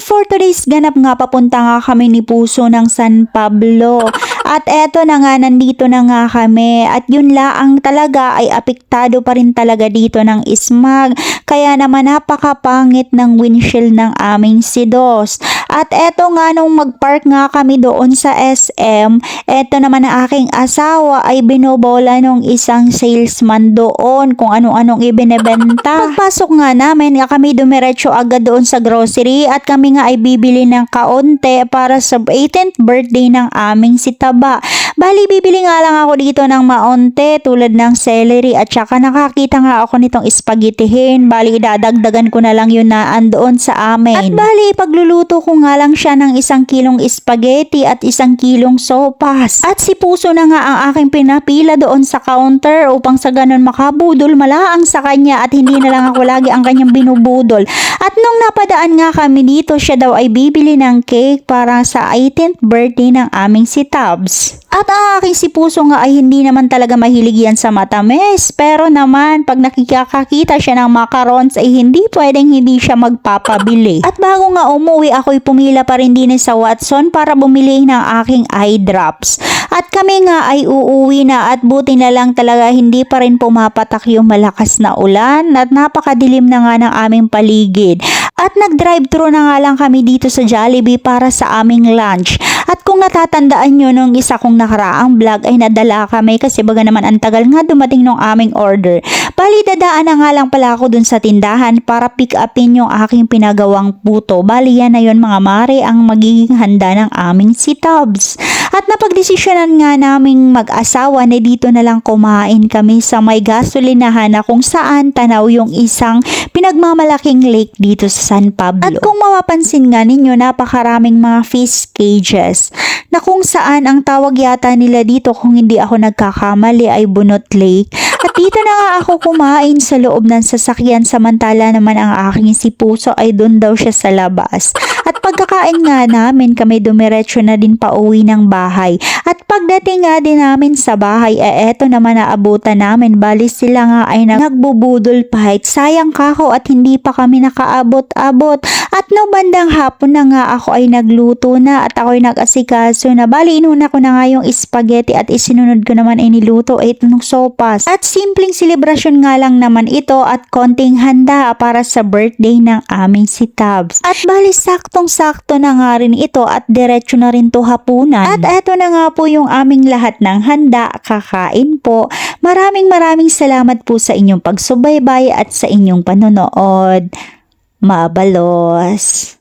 for today's ganap nga papunta nga kami ni Puso ng San Pablo. At eto na nga, nandito na nga kami. At yun laang talaga ay apektado pa rin talaga dito ng ismag. Kaya naman napakapangit ng windshield ng aming sidos. At eto nga nung magpark nga kami doon sa SM, eto naman ang aking asawa ay binobola nung isang salesman doon kung anong-anong ibinebenta. Pagpasok nga namin, kami dumiretso agad doon sa grocery at kami nga ay bibili ng kaunti para sa 18th birthday ng aming si mahaba Bali, bibili nga lang ako dito ng maunti tulad ng celery at saka nakakita nga ako nitong espagitihin. Bali, idadagdagan ko na lang yun na andoon sa amin. At bali, pagluluto ko nga lang siya ng isang kilong spaghetti at isang kilong sopas. At si Puso na nga ang aking pinapila doon sa counter upang sa ganun makabudol malaang sa kanya at hindi na lang ako lagi ang kanyang binubudol. At nung napadaan nga kami dito, siya daw ay bibili ng cake para sa 18th birthday ng aming si Tabs. At aking si Puso nga ay hindi naman talaga mahilig yan sa matamis. Pero naman, pag nakikakakita siya ng macarons ay hindi pwedeng hindi siya magpapabili. At bago nga umuwi, ako'y pumila pa rin din sa Watson para bumili ng aking eye drops. At kami nga ay uuwi na at buti na lang talaga hindi pa rin pumapatak yung malakas na ulan at napakadilim na nga ng aming paligid. At nag-drive-thru na nga lang kami dito sa Jollibee para sa aming lunch. At kung natatandaan nyo nung isa kong nakaraang vlog ay nadala kami kasi baga naman ang tagal nga dumating nung aming order. Bali dadaan na nga lang pala ako dun sa tindahan para pick upin yung aking pinagawang puto. Bali yan na yun mga mare ang magiging handa ng aming si Tubbs. At napagdesisyonan nga naming mag-asawa na dito na lang kumain kami sa may gasolinahan na kung saan tanaw yung isang pinagmamalaking lake dito sa San Pablo. At kung mapapansin nga ninyo, napakaraming mga fish cages na kung saan ang tawag yata nila dito kung hindi ako nagkakamali ay Bunot Lake. At dito na nga ako kumain sa loob ng sasakyan samantala naman ang aking si Puso ay doon daw siya sa labas. At pagkakain nga namin kami dumiretso na din pa uwi ng bahay. At pagdating nga din namin sa bahay, eh eto naman naabutan namin. Bali sila nga ay nagbubudol pahit. Sayang kako at hindi pa kami nakaabot-abot. At no bandang hapon na nga ako ay nagluto na at ako'y nag-asikaso na. Bali inuna ko na nga yung spaghetti at isinunod ko naman ay niluto ay itong sopas. At simpleng selebrasyon nga lang naman ito at konting handa para sa birthday ng aming si Tabs. At bali saktong-sakto na nga rin ito at diretso na rin to hapunan. At eto na nga po yung aming lahat ng handa, kakain po. Maraming maraming salamat po sa inyong pagsubaybay at sa inyong panonood. Mabalos.